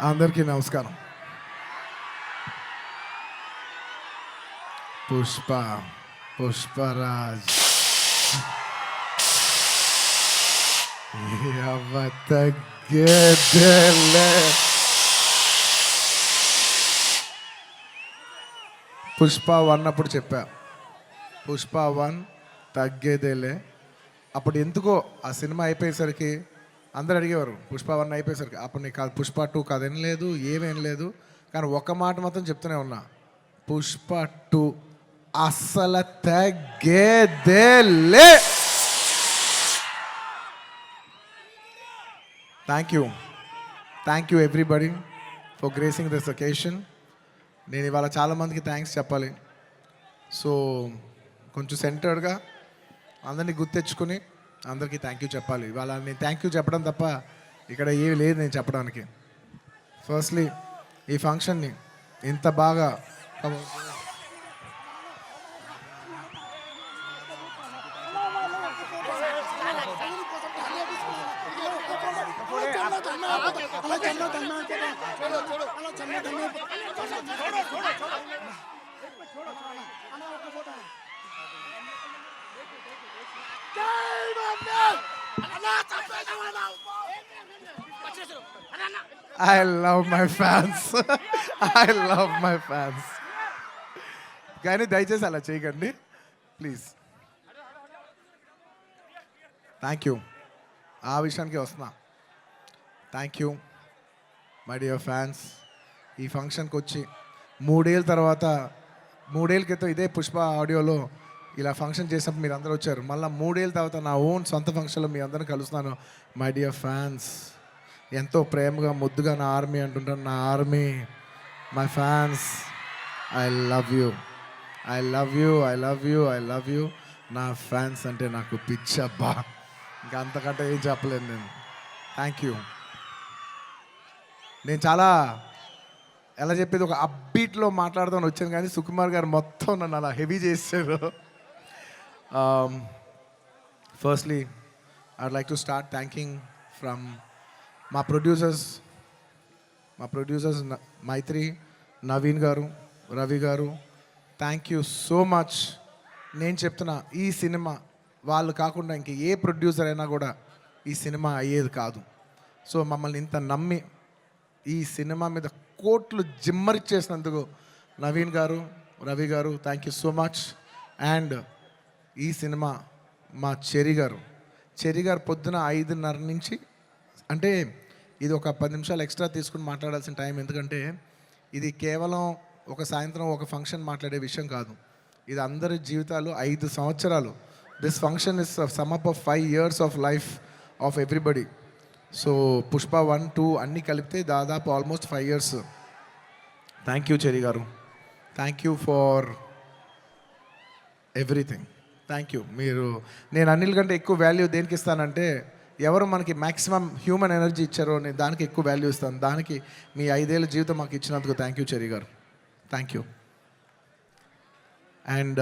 అందరికీ నమస్కారం. పుష్ప పుష్పరాజ్. ఎవ తగ్గేదేలే. పుష్ప వన్ అప్పుడు చెప్పా. పుష్ప వన్ తగ్గేదేలే. అప్పుడు ఎందుకో ఆ సినిమా అయిపోయేసరికి అందరు అడిగేవారు పుష్ప వన్ అయిపోయేసరికి. అప్పుడు నీకు కాదు పుష్ప టూ కదేం. లేదు ఏమేం లేదు. కానీ ఒక్క మాట మాత్రం చెప్తూనే ఉన్నా పుష్ప టూ అస్సలు తగ్గేదేలే. Thank you thank you everybody for gracing this occasion నేను ఇవాళ చాలామందికి థ్యాంక్స్ చెప్పాలి. సో కొంచెం సెంటర్డ్గా అందరినీ గుర్తెచ్చుకుని అందరికీ థ్యాంక్ యూ చెప్పాలి. ఇవాళ నేను థ్యాంక్ యూ చెప్పడం తప్ప ఇక్కడ ఏమి లేదు నేను చెప్పడానికి. ఫస్ట్లీ ఈ ఫంక్షన్ని ఇంత బాగా I love my fans I love my fans కానీ దయచేసి అలా చేయకండి. ప్లీజ్ థ్యాంక్ యూ ఆ విషయానికి వస్తున్నా. Thank you my dear fans ఈ ఫంక్షన్కి వచ్చి మూడేళ్ళ తర్వాత మూడేళ్ళ క్రితం ఇదే పుష్ప ఆడియోలో ఇలా ఫంక్షన్ చేసినప్పుడు మీరు అందరూ వచ్చారు. మళ్ళీ మూడేళ్ళ తర్వాత నా ఓన్ సొంత ఫంక్షన్లో మీ అందరిని కలుస్తున్నాను. మై డియర్ ఫ్యాన్స్ ఎంతో ప్రేమగా ముద్దుగా నా ఆర్మీ అంటుంటాను నా army my fans I love you I love you I love you I love you నా ఫ్యాన్స్ అంటే నాకు పిచ్చబ్బా. ఇంకా అంతకంటే ఏం చెప్పలేను నేను. థ్యాంక్ యూ నేను చాలా ఎలా చెప్పేది ఒక అబ్బీట్లో మాట్లాడదామని వచ్చాను. కానీ సుకుమార్ గారు మొత్తం నన్ను అలా హెవీ చేశారు Um, firstly I'd like to start thanking from మా ప్రొడ్యూసర్స్ మా ప్రొడ్యూసర్స్ మైత్రి నవీన్ గారు రవి గారు థ్యాంక్ యూ సో మచ్ నేను చెప్తున్నా ఈ సినిమా వాళ్ళు కాకుండా ఇంక ఏ ప్రొడ్యూసర్ అయినా కూడా ఈ సినిమా అయ్యేది కాదు. సో మమ్మల్ని ఇంత నమ్మి ఈ సినిమా మీద కోట్లు జిమ్మరిచ్చేసినందుకు నవీన్ గారు రవి గారు thank you so much and ఈ సినిమా మా చెరి గారు చెరి గారు పొద్దున ఐదున్నర నుంచి అంటే ఇది ఒక పది నిమిషాలు ఎక్స్ట్రా తీసుకుని మాట్లాడాల్సిన టైం. ఎందుకంటే ఇది కేవలం ఒక సాయంత్రం ఒక ఫంక్షన్ మాట్లాడే విషయం కాదు. ఇది అందరి జీవితాలు ఐదు సంవత్సరాలు. This function is sum up of five years of life of everybody so Pushpa one two అన్నీ కలిపితే దాదాపు almost five years thank you Cherry గారు thank you for everything thank you మీరు నేను అన్నిల కంటే ఎక్కువ వాల్యూ దేనికి ఇస్తానంటే ఎవరు మనకి మ్యాక్సిమం హ్యూమన్ ఎనర్జీ ఇచ్చారో నేను దానికి ఎక్కువ వాల్యూ ఇస్తాను. దానికి మీ ఐదేళ్ళ జీవితం మాకు ఇచ్చినందుకు థ్యాంక్ యూ చెరి గారు. Thank you and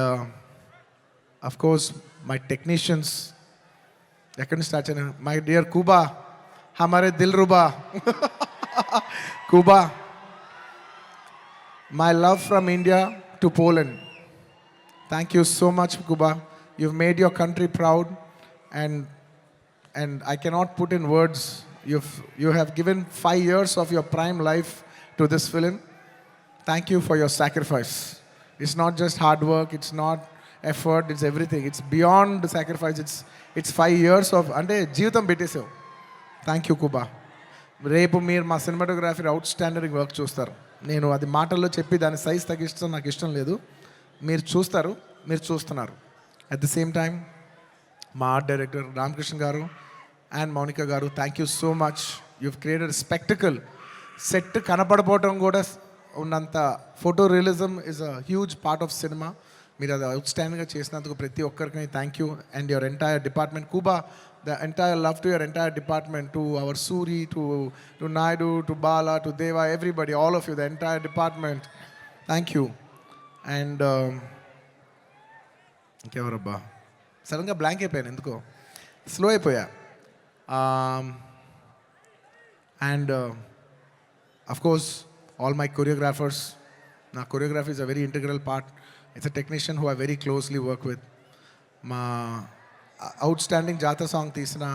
of course my technicians ఎక్కడి నుంచి స్టార్ట్ చేయను మై డియర్ కూబా హమారే దిల్ రుబా Kuba my love from India to Poland thank you so much Kuba you've made your country proud and and i cannot put in words you've you have given five years of your prime life to this film thank you for your sacrifice it's not just hard work it's not effort it's everything it's beyond the sacrifice it's it's five years of అంటే జీవితం పెట్టేసావు thank you Kuba రేపు మీరు మా cinematography outstanding work చూస్తారు నేను అది మాటల్లో చెప్పి దాని సైజ్ తగ్గిస్తాం నాకు ఇష్టం లేదు మీరు చూస్తారు మీరు చూస్తున్నారు అట్ ద సేమ్ టైం మా ఆర్ట్ డైరెక్టర్ రామకృష్ణ గారు అండ్ మౌనిక గారు thank you so much you've created spectacle set కనపడపోవటం కూడా ఉన్నంత photo realism is a huge part of cinema మీరు అది అవుట్స్టాండింగ్గా చేసినందుకు ప్రతి ఒక్కరికి thank you and your entire department Kuba the entire love to your entire department to our Suri to to Naidu to Bala to Deva everybody all of you the entire department thank you and ఇంకెవరబ్బా సడన్గా blank అయిపోయాను ఎందుకో slow అయిపోయా Um, and of course, all my choreographers. Now, choreography is a very integral part. It's a technician who I very closely work with. మా outstanding जाता song तीसरा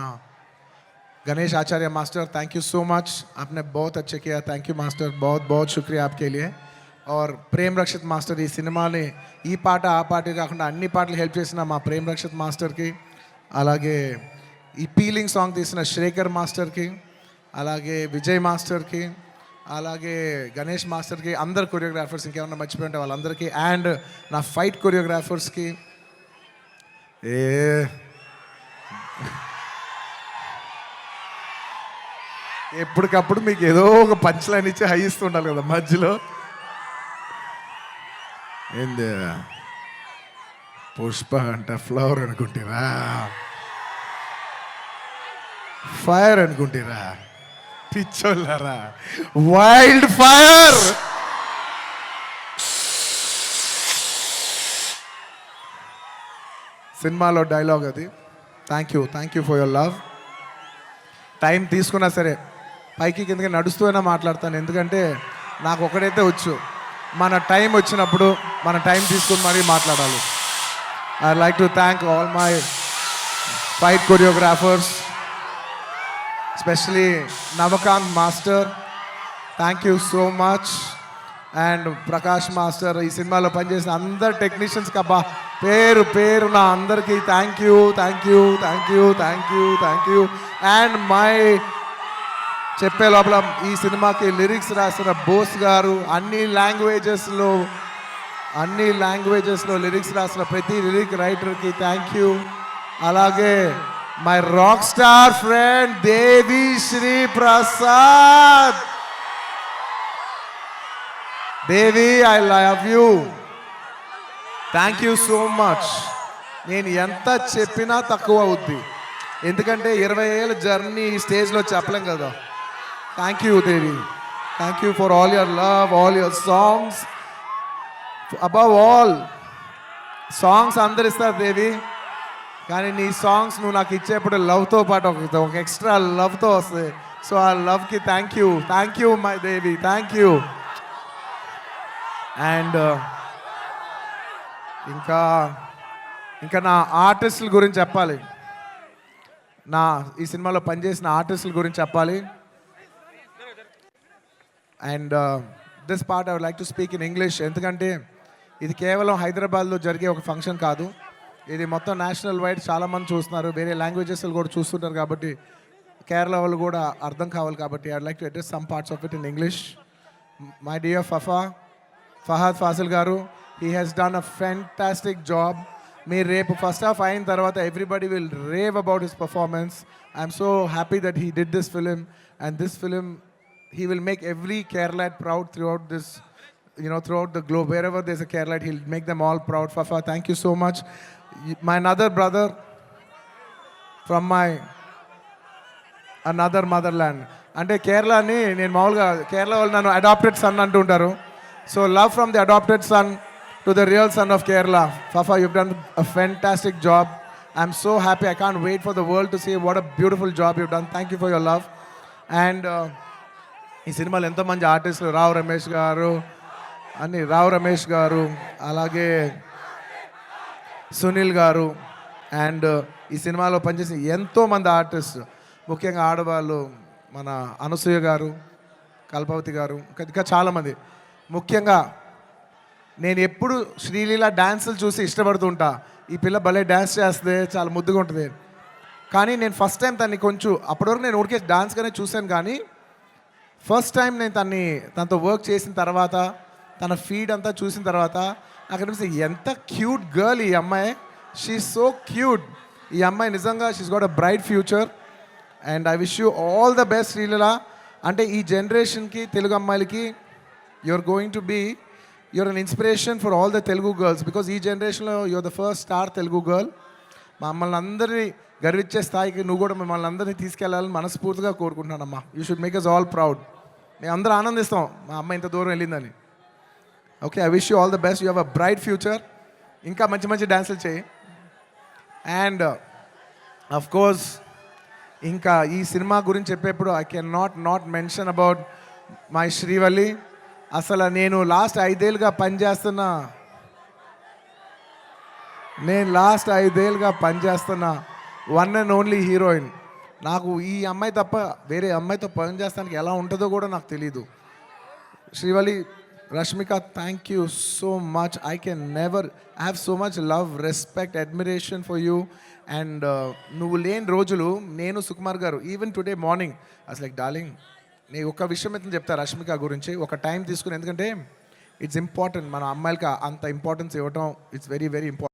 Ganesh Acharya master thank you so much आपने बहुत अच्छे किया thank you master बहुत बहुत शुक्रिया आपके लिए ఆర్ ప్రేమ్ రక్షిత్ మాస్టర్ ఈ సినిమాని ఈ పాట ఆ పాట కాకుండా అన్ని పాటలు హెల్ప్ చేసిన మా ప్రేమ్ రక్షిత్ మాస్టర్కి అలాగే ఈ పీలింగ్ సాంగ్ తీసిన శ్రేఖర్ మాస్టర్కి అలాగే విజయ్ మాస్టర్కి అలాగే గణేష్ మాస్టర్కి అందరు కొరియోగ్రాఫర్స్ ఇంకేమన్నా మర్చిపోయి ఉంటే వాళ్ళందరికీ అండ్ నా ఫైట్ కొరియోగ్రాఫర్స్కి ఏ. ఎప్పటికప్పుడు మీకు ఏదో ఒక పంచ్ లైన్ ఇచ్చి హై ఇస్తుండాలి కదా మధ్యలో. ఏంది? పుష్ప అంట ఫ్లవర్ అనుకుంటారా ఫైర్ అనుకుంటారా? పిచ్చోళ్ళారా? Wild fire! సినిమాలో డైలాగ్ అది. Thank you thank you for your love time తీసుకున్నా సరే పైకి కిందకి నడుస్తూ అయినా మాట్లాడతాను. ఎందుకంటే నాకు ఒకడైతే వచ్చు. మన టైం వచ్చినప్పుడు మన టైం తీసుకుని మరీ మాట్లాడాలి. I like to thank all my fight choreographers specially Navakanth master thank you so much and Prakash master ఈ సినిమాలో పనిచేసిన అందరు టెక్నీషియన్స్కి అబ్బా పేరు పేరు నా అందరికీ thank you thank you thank you thank you thank you and my చెప్పే లోపల ఈ సినిమాకి లిరిక్స్ రాసిన బోస్ గారు అన్ని లాంగ్వేజెస్లో అన్ని లాంగ్వేజెస్లో లిరిక్స్ రాసిన ప్రతి లిరిక్ రైటర్కి థ్యాంక్ యూ అలాగే my rock star friend Devi Sri Prasad. Devi I love you thank you so much నేను ఎంత చెప్పినా తక్కువ అవుద్ది. ఎందుకంటే ఇరవై ఏళ్ళ జర్నీ ఈ స్టేజ్లో చెప్పలేం కదా. Thank you Devi thank you for all your love all your songs above all songs అందరిస్తారు Devi కానీ నీ సాంగ్స్ నువ్వు నాకు ఇచ్చేప్పుడు లవ్తో పాటు ఒక ఒక ఎక్స్ట్రా లవ్తో వస్తుంది సో ఆ లవ్కి thank you thank you my Devi thank you and ఇంకా ఇంకా నా ఆర్టిస్టుల గురించి చెప్పాలి. నా ఈ సినిమాలో పనిచేసిన ఆర్టిస్టుల గురించి చెప్పాలి. And this part I would like to speak in English ఎందుకంటే ఇది కేవలం హైదరాబాద్లో జరిగే ఒక ఫంక్షన్ కాదు. ఇది మొత్తం నేషనల్ వైడ్ చాలామంది చూస్తున్నారు. వేరే లాంగ్వేజెస్ కూడా చూస్తుంటారు కాబట్టి కేరళ వాళ్ళు కూడా అర్థం కావాలి కాబట్టి I like to address some parts of it in English my dear Fafa Fahadh Faasil గారు he has done a fantastic job మీరు రేపు ఫస్ట్ హాఫ్ అయిన తర్వాత everybody will rave about his performance I'm so happy that he did this film and this film he will make every Kerala proud throughout this, you know, throughout the globe. Wherever there's a Kerala, he'll make them all proud. Fafa, thank you so much. Y- My another brother from my another motherland. అంటే కేరళని నేను మామూలుగా కేరళ వాళ్ళు నన్ను adapted sun అంటుంటారు so love from the adopted son to the real son of Kerala Fafa you done a fantastic job I'm so happy I can't wait for the world to see what a beautiful job you done thank you for your love and ఈ సినిమాలు ఎంతోమంది ఆర్టిస్టులు? రావు రమేష్ గారు అని రావు రమేష్ గారు అలాగే సునీల్ గారు and ఈ సినిమాలో పనిచేసిన ఎంతోమంది ఆర్టిస్ట్ ముఖ్యంగా ఆడవాళ్ళు మన అనసూయ గారు కల్పవతి గారు ఇంకా చాలామంది. ముఖ్యంగా నేను ఎప్పుడు శ్రీలీల డ్యాన్సులు చూసి ఇష్టపడుతుంటా. ఈ పిల్ల భలే డ్యాన్స్ చేస్తే చాలా ముద్దుగా ఉంటుంది. కానీ నేను ఫస్ట్ టైం తన్ని కొంచెం అప్పటివరకు నేను ఊరికే డాన్స్గానే చూశాను కానీ ఫస్ట్ టైం నేను తన్ని తనతో వర్క్ చేసిన తర్వాత తన ఫీడ్ అంతా చూసిన తర్వాత నాకు అనిపిస్తుంది ఎంత క్యూట్ గర్ల్ ఈ అమ్మాయి. షీ సో క్యూట్ ఈ అమ్మాయి నిజంగా she's got a bright future and I wish you all the best Sreeleela అంటే ఈ జనరేషన్కి తెలుగు అమ్మాయిలకి you're going to be you're an inspiration for all the Telugu girls because ఈ జనరేషన్లో your the first star Telugu girl మమ్మల్ని అందరినీ గర్వించే స్థాయికి నువ్వు కూడా మిమ్మల్ని అందరినీ తీసుకెళ్ళాలని మనస్ఫూర్తిగా కోరుకుంటున్నానమ్మా. You should make us all proud మేము అందరూ ఆనందిస్తాం. మా అమ్మ ఇంత దూరం వెళ్ళిందని. Okay I wish you all the best you have a bright future ఇంకా మంచి మంచి డ్యాన్సులు చేయి. అండ్ అఫ్ కోర్స్ ఇంకా ఈ సినిమా గురించి చెప్పేప్పుడు I can not not mention about my Srivalli అసలు నేను లాస్ట్ ఐదేళ్ళుగా పనిచేస్తున్న నేను లాస్ట్ ఐదేళ్ళుగా పనిచేస్తున్నా వన్ అండ్ ఓన్లీ హీరోయిన్ నాకు ఈ అమ్మాయి తప్ప వేరే అమ్మాయితో పని చేస్తానికి ఎలా ఉంటుందో కూడా నాకు తెలీదు. Srivalli Rashmika thank you so much I can never I have so much love respect admiration for you and నువ్వు లేని రోజులు నేను సుకుమార్ గారు ఈవెన్ టుడే మార్నింగ్ అసలు లైక్ డార్లింగ్ నేను ఒక విషయం అయితే చెప్తా రష్మిక గురించి. ఒక టైం తీసుకుని ఎందుకంటే ఇట్స్ ఇంపార్టెంట్ మన అమ్మాయిలకి అంత ఇంపార్టెన్స్ ఇవ్వటం it's very very important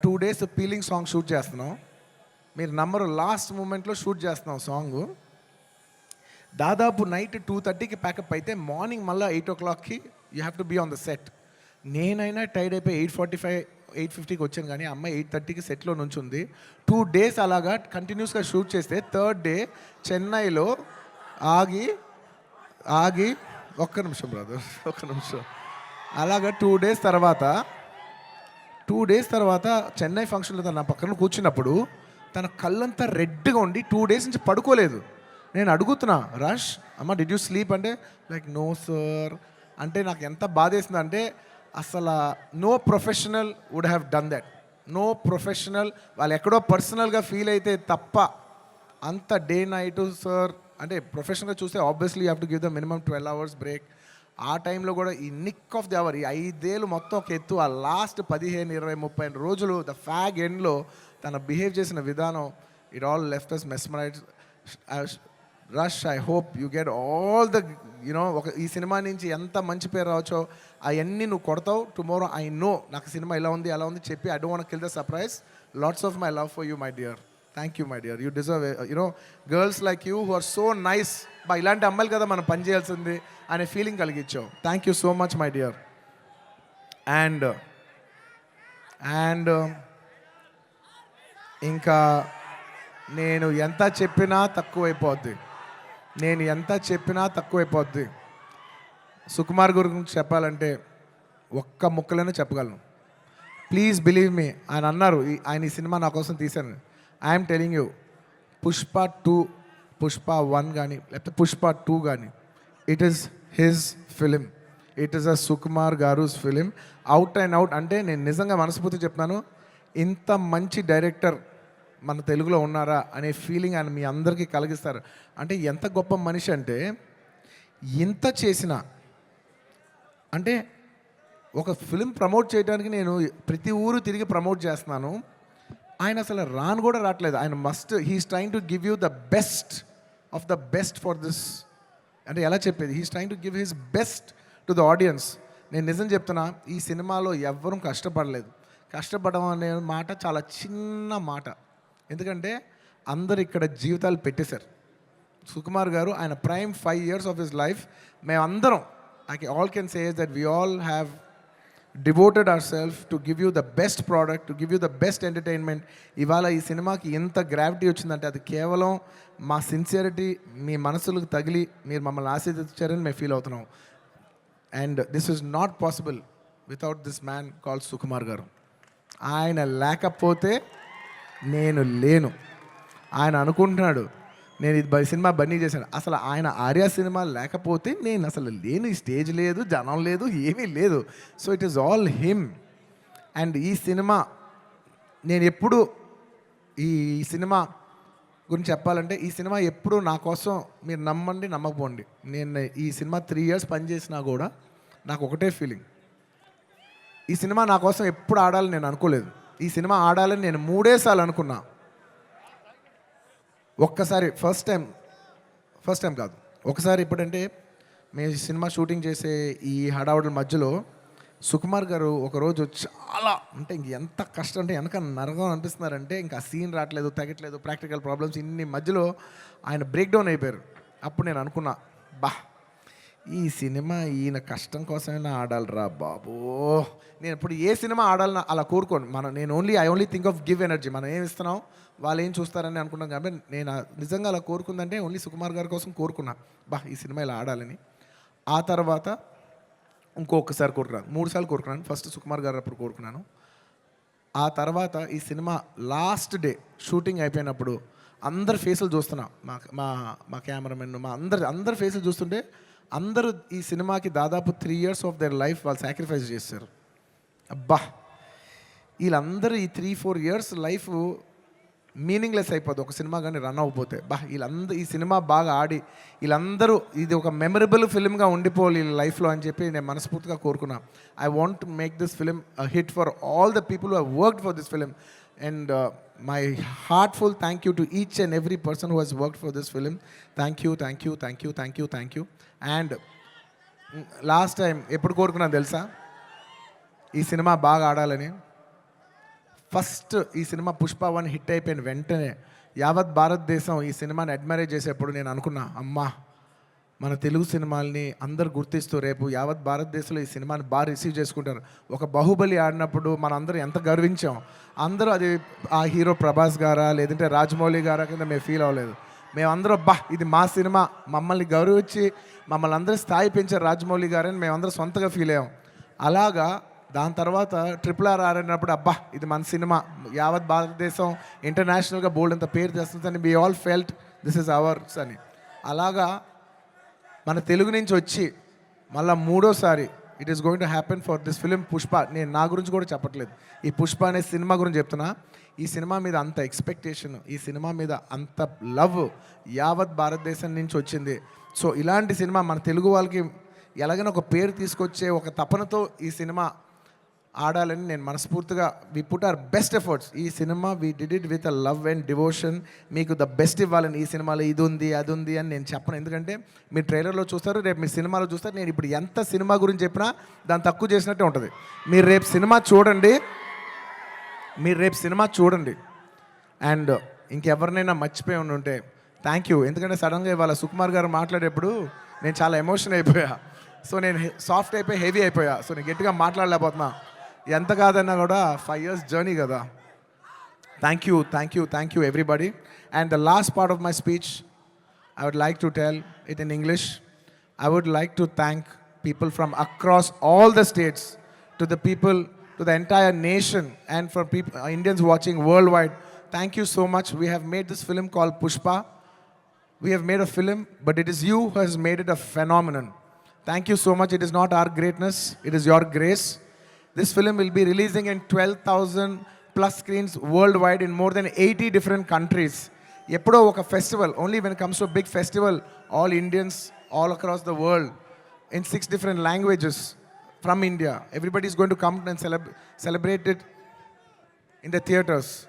two days peeling song shoot చేస్తున్నాం. మీరు నంబరు లాస్ట్ మూమెంట్లో షూట్ చేస్తున్నాం సాంగ్ దాదాపు నైట్ టూ థర్టీకి ప్యాకప్ అయితే మార్నింగ్ మళ్ళీ ఎయిట్ ఓ క్లాక్కి you have to be on the set నేనైనా టైర్డ్ అయిపోయి ఎయిట్ ఫార్టీ ఫైవ్ ఎయిట్ ఫిఫ్టీకి వచ్చాను కానీ అమ్మాయి ఎయిట్ థర్టీకి సెట్లో నుంచి ఉంది టూ డేస్ అలాగా కంటిన్యూస్గా షూట్ చేస్తే థర్డ్ డే చెన్నైలో ఆగి ఆగి ఒక్క నిమిషం బ్రదర్ ఒక్క నిమిషం. అలాగా టూ డేస్ తర్వాత టూ డేస్ తర్వాత చెన్నై ఫంక్షన్లో తను నా పక్కన కూర్చున్నప్పుడు తన కళ్ళంతా రెడ్గా ఉండి టూ డేస్ నుంచి పడుకోలేదు. నేను అడుగుతున్నా రష్ అమ్మ డిడ్ యూ స్లీప్ అంటే లైక్ నో సార్ అంటే నాకు ఎంత బాధేసింది అంటే అసలు no professional would have done that no professional వాళ్ళు ఎక్కడో పర్సనల్గా ఫీల్ అయితే తప్ప అంత డే నైట్ సార్ అంటే ప్రొఫెషనల్గా చూస్తే obviously have to give the minimum twelve hours break ఆ టైంలో కూడా ఈ నిక్ ఆఫ్ ది అవర్ ఈ ఐదేళ్ళు మొత్తం ఒక ఎత్తు ఆ లాస్ట్ పదిహేను ఇరవై ముప్పై రోజులు ద ఫ్యాగ్ ఎండ్లో తన బిహేవ్ చేసిన విధానం it all left us mesmerize Rash I hope you get all the you know ఒక ఈ సినిమా నుంచి ఎంత మంచి పేరు రావచ్చో అవన్నీ నువ్వు కొడతావు. టుమారో ఐ నో నాకు సినిమా ఇలా ఉంది అలా ఉంది చెప్పి I don't kill the surprise lots of my love for you my dear thank you my dear you deserve you know girls like you who are so nice బా ఇలాంటి అమ్మాయిలు కదా మనం పని చేయాల్సింది అనే feeling కలిగించావు thank you so much my dear and and ఇంకా నేను ఎంత చెప్పినా తక్కువైపోద్ది. నేను ఎంత చెప్పినా తక్కువైపోద్ది. సుకుమార్ గురించి చెప్పాలంటే ఒక్క ముక్కలోనే చెప్పగలను. ప్లీజ్ బిలీవ్ మీ ఆయన అన్నారు ఈ- ఆయన ఈ సినిమా నా కోసం తీశాను. I'm telling you Pushpa two Pushpa one కానీ లేకపోతే పుష్ప టూ కానీ it is his film it is a Sukumar గారుస్ film out and out అంటే నేను నిజంగా మనస్ఫూర్తి చెప్తున్నాను. ఇంత మంచి డైరెక్టర్ మన తెలుగులో ఉన్నారా అనే ఫీలింగ్ ఆయన మీ అందరికీ కలిగిస్తారు. అంటే ఎంత గొప్ప మనిషి అంటే ఇంత చేసిన అంటే ఒక ఫిలిం ప్రమోట్ చేయడానికి నేను ప్రతి ఊరు తిరిగి ప్రమోట్ చేస్తున్నాను. ఆయన అసలు రాను కూడా రావట్లేదు. ఆయన must he's trying to give you the best of the best for this అంటే ఎలా చెప్పేది? He's trying to give his best to the audience నేను నిజం చెప్తున్నా ఈ సినిమాలో ఎవ్వరూ కష్టపడలేదు. కష్టపడడం అనే మాట చాలా చిన్న మాట. ఎందుకంటే అందరు ఇక్కడ జీవితాలు పెట్టేశారు. సుకుమార్ గారు ఆయన prime five years of his life మేమందరం I all can says that we all have devoted our self to give you the best product to give you the best entertainment ఇవాళ ఈ సినిమాకి ఎంత గ్రావిటీ వచ్చిందంటే అది కేవలం మా సిన్సియరిటీ మీ మనసులకు తగిలి మీరు మమ్మల్ని ఆశీర్వదించారని మేము ఫీల్ అవుతున్నాం. And this is not possible without this man call Sukumar గారు. ఆయన లేకపోతే నేను లేను. ఆయన అనుకుంటున్నాడు నేను ఇది బ- సినిమా బన్నీ చేశాను. అసలు ఆయన ఆర్య సినిమా లేకపోతే నేను అసలు లేను స్టేజ్ లేదు జనం లేదు ఏమీ లేదు. So it is all him and ఈ సినిమా నేను ఎప్పుడు ఈ సినిమా గురించి చెప్పాలంటే ఈ సినిమా ఎప్పుడు నా కోసం మీరు నమ్మండి నమ్మకపోండి. నేను ఈ సినిమా త్రీ ఇయర్స్ పనిచేసినా కూడా నాకు ఒకటే ఫీలింగ్ ఈ సినిమా నా కోసం ఎప్పుడు ఆడాలని నేను అనుకోలేదు. ఈ సినిమా ఆడాలని నేను మూడేసార్లు అనుకున్నా ఒక్కసారి ఫస్ట్ టైం ఫస్ట్ టైం కాదు. ఒకసారి ఇప్పుడంటే మేము సినిమా షూటింగ్ చేసే ఈ హడావుడి మధ్యలో సుకుమార్ గారు ఒకరోజు చాలా అంటే ఇంక ఎంత కష్టం అంటే వెనక నరకం అనిపిస్తున్నారంటే ఇంకా సీన్ రావట్లేదు తగ్గట్లేదు ప్రాక్టికల్ ప్రాబ్లమ్స్ ఇన్ని మధ్యలో ఆయన బ్రేక్ డౌన్ అయిపోయారు. అప్పుడు నేను అనుకున్నా బా ఈ సినిమా ఈయన కష్టం కోసమైనా ఆడాలిరా బాబో. నేను ఇప్పుడు ఏ సినిమా ఆడాలని అలా కోరుకోను. మనం నేను only I only think of give energy మనం ఏం ఇస్తున్నాం? వాళ్ళు ఏం చూస్తారని అనుకున్నాం కాబట్టి నేను నిజంగా అలా కోరుకుందంటే ఓన్లీ సుకుమార్ గారి కోసం కోరుకున్నా. బా ఈ సినిమా ఇలా ఆడాలని. ఆ తర్వాత ఇంకొకసారి కోరుకున్నాను. మూడు సార్లు కోరుకున్నాను. ఫస్ట్ సుకుమార్ గారు అప్పుడు కోరుకున్నాను. ఆ తర్వాత ఈ సినిమా లాస్ట్ డే షూటింగ్ అయిపోయినప్పుడు అందరి ఫేసులు చూస్తున్నా. మా మా మా కెమెరామెన్ మా అందరి అందరి ఫేసులు చూస్తుంటే అందరూ ఈ సినిమాకి దాదాపు three years of their life వాళ్ళు సాక్రిఫైస్ చేశారు. అబ్బా! వీళ్ళందరూ ఈ three four years life meaningless అయిపోద్ది ఒక సినిమా కానీ రన్ అవ్వబోతే బా వీళ్ళందరూ ఈ సినిమా బాగా ఆడి వీళ్ళందరూ ఇది ఒక మెమరబుల్ ఫిలింగా ఉండిపోవాలి వీళ్ళ లైఫ్లో అని చెప్పి నేను మనస్ఫూర్తిగా కోరుకున్నా. I want make this film hit for all the people who worked for this film and my heartful thank you to each and every person who has worked for this film thank you thank you thank you thank you thank you and last time ఎప్పుడు కోరుకున్నాను తెలుసా? ఈ cinema బాగా ఆడాలని. First ఈ cinema Pushpa one hit అయిపోయిన వెంటనే యావత్ భారతదేశం ఈ సినిమాని అడ్మైర్ చేసేప్పుడు నేను అనుకున్నా అమ్మా మన తెలుగు సినిమాల్ని అందరు గుర్తిస్తూ రేపు యావత్ భారతదేశంలో ఈ సినిమాని బాగా రిసీవ్ చేసుకుంటారు. ఒక బాహుబలి ఆడినప్పుడు మన ఎంత గర్వించాం. అందరూ అది ఆ హీరో ప్రభాస్ గారా లేదంటే రాజమౌళి గారా కింద మేము ఫీల్ అవ్వలేదు. మేమందరం బా ఇది మా సినిమా మమ్మల్ని గౌరవించి మమ్మల్ని అందరూ స్థాయి పెంచారు రాజమౌళి గారని మేమందరం సొంతగా ఫీల్ అయ్యాం. అలాగా దాని తర్వాత ట్రిపుల్ ఆర్ ఆడినప్పుడు అబ్బా ఇది మన సినిమా. యావత్ భారతదేశం ఇంటర్నేషనల్గా బోల్డ్ అంత పేరు తెస్తుందని we all felt this is ours అని. అలాగా మన తెలుగు నుంచి వచ్చి మళ్ళీ మూడోసారి it is going to happen for this film Pushpa నేను నా గురించి కూడా చెప్పట్లేదు. ఈ పుష్ప అనే సినిమా గురించి చెప్తున్నా. ఈ సినిమా మీద అంత ఎక్స్పెక్టేషన్ ఈ సినిమా మీద అంత లవ్ యావత్ భారతదేశం నుంచి వచ్చింది. సో ఇలాంటి సినిమా మన తెలుగు వాళ్ళకి ఎలాగైనా ఒక పేరు తీసుకొచ్చే ఒక తపనతో ఈ సినిమా ఆడాలని నేను మనస్ఫూర్తిగా we put our best efforts ఈ cinema we did it with a love and devotion మీకు ద బెస్ట్ ఇవ్వాలని ఈ సినిమాలో ఇది ఉంది అది ఉంది అని నేను చెప్పను. ఎందుకంటే మీరు ట్రైలర్లో చూస్తారు రేపు మీ సినిమాలో చూస్తారు. నేను ఇప్పుడు ఎంత సినిమా గురించి చెప్పినా దాన్ని తక్కువ చేసినట్టే ఉంటుంది. మీరు రేపు సినిమా చూడండి. మీరు రేపు సినిమా చూడండి. అండ్ ఇంకెవరినైనా మర్చిపోయి ఉండి ఉంటే థ్యాంక్ యూ ఎందుకంటే సడన్గా ఇవాళ సుకుమార్ గారు మాట్లాడేప్పుడు నేను చాలా ఎమోషన్ అయిపోయా. సో నేను సాఫ్ట్ అయిపోయి హెవీ అయిపోయా. సో నేను గట్టిగా మాట్లాడలేకపోతున్నా. ఎంత కాదన్నా కూడా ఫైవ్ ఇయర్స్ జర్నీ కదా thank you thank you thank you everybody and the last part of my speech I would like to tell it in English. I would like to thank people from across all the states, to the people, to the entire nation, and for people, Indians watching worldwide. Thank you so much. We have made this film called Pushpa. We have made a film, but it is you who has made it a phenomenon. Thank you so much. It is not our greatness, it is your grace. This film will be releasing in 12,000 plus screens worldwide in more than 80 different countries. ఎప్పుడో ఒక festival only when comes to big festival all Indians all across the world in six different languages from India everybody is going to come and celeb celebrate it in the theaters.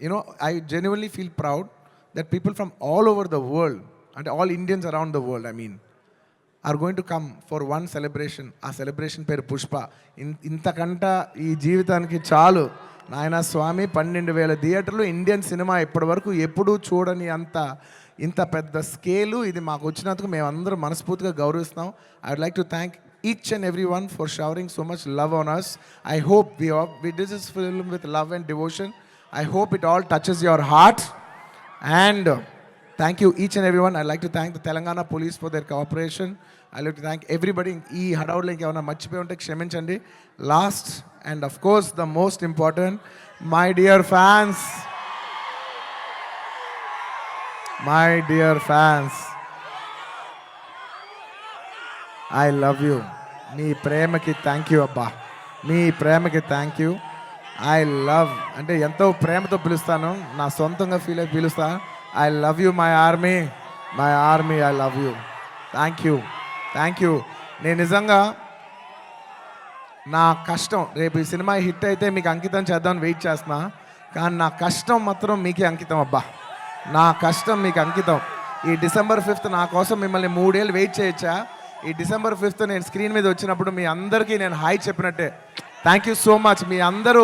You know, I genuinely feel proud that people from all over the world, and all Indians around the world, I are going to come for one celebration ఆ celebration పేరు పుష్ప. ఇంతకంట ఈ జీవితానికి చాలు. నాయన స్వామి పన్నెండు వేల థియేటర్లు Indian cinema ఇప్పటివరకు ఎప్పుడూ చూడని అంత ఇంత పెద్ద స్కేలు ఇది మాకు వచ్చినందుకు మేము మేమందరూ మనస్ఫూర్తిగా గౌరవిస్తాం I would like to thank each and every one for showering so much love on us I hope we hope we did this film with love and devotion I hope it all touches your heart and thank you each and every one I like to thank the Telangana police for their cooperation I like thank everybody ఈ హడావుడ్లో ఇంకేమైనా మర్చిపోయి ఉంటే క్షమించండి. Last and of course the most important my dear fans my dear fans I love you మీ ప్రేమకి thank you అబ్బా. మీ ప్రేమకి థ్యాంక్ యూ ఐ లవ్ అంటే ఎంతో ప్రేమతో పిలుస్తాను. నా సొంతంగా ఫీల్ అయి పిలుస్తా. I love you my army my army I love you thank you thank you నేను నిజంగా నా కష్టం రేపు ఈ సినిమా హిట్ అయితే మీకు అంకితం చేద్దామని వెయిట్ చేస్తున్నా కానీ నా కష్టం మాత్రం మీకే అంకితం అబ్బా. నా కష్టం మీకు అంకితం. ఈ డిసెంబర్ ఫిఫ్త్ నా కోసం మిమ్మల్ని మూడేళ్ళు వెయిట్ చేయొచ్చా? ఈ డిసెంబర్ ఫిఫ్త్ నేను స్క్రీన్ మీద వచ్చినప్పుడు మీ అందరికీ నేను హాయ్ చెప్పినట్టే. థ్యాంక్ యూ సో మచ్ మీ అందరూ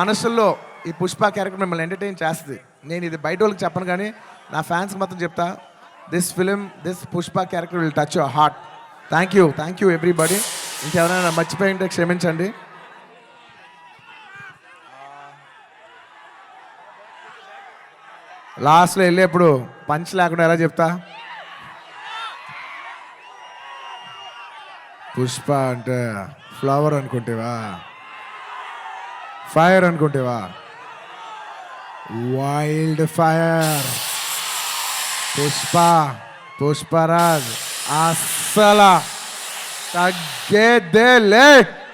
మనసుల్లో ఈ పుష్ప క్యారెక్టర్ మిమ్మల్ని ఎంటర్టైన్ చేస్తుంది. నేను ఇది బయట వాళ్ళకి చెప్పను కానీ నా ఫ్యాన్స్కి మాత్రం చెప్తా this film this Pushpa character will touch your heart thank you thank you everybody ఇంకెవరైనా మర్చిపోయి ఉంటే క్షమించండి. లాస్ట్లో వెళ్ళేప్పుడు పంచ్ లేకుండా ఎలా చెప్తా? పుష్ప అంటే ఫ్లవర్ అనుకుంటేవా? Fire అనుకుంటేవా? Wild fire Pushpa Pushparaj. Asala. Tagedele.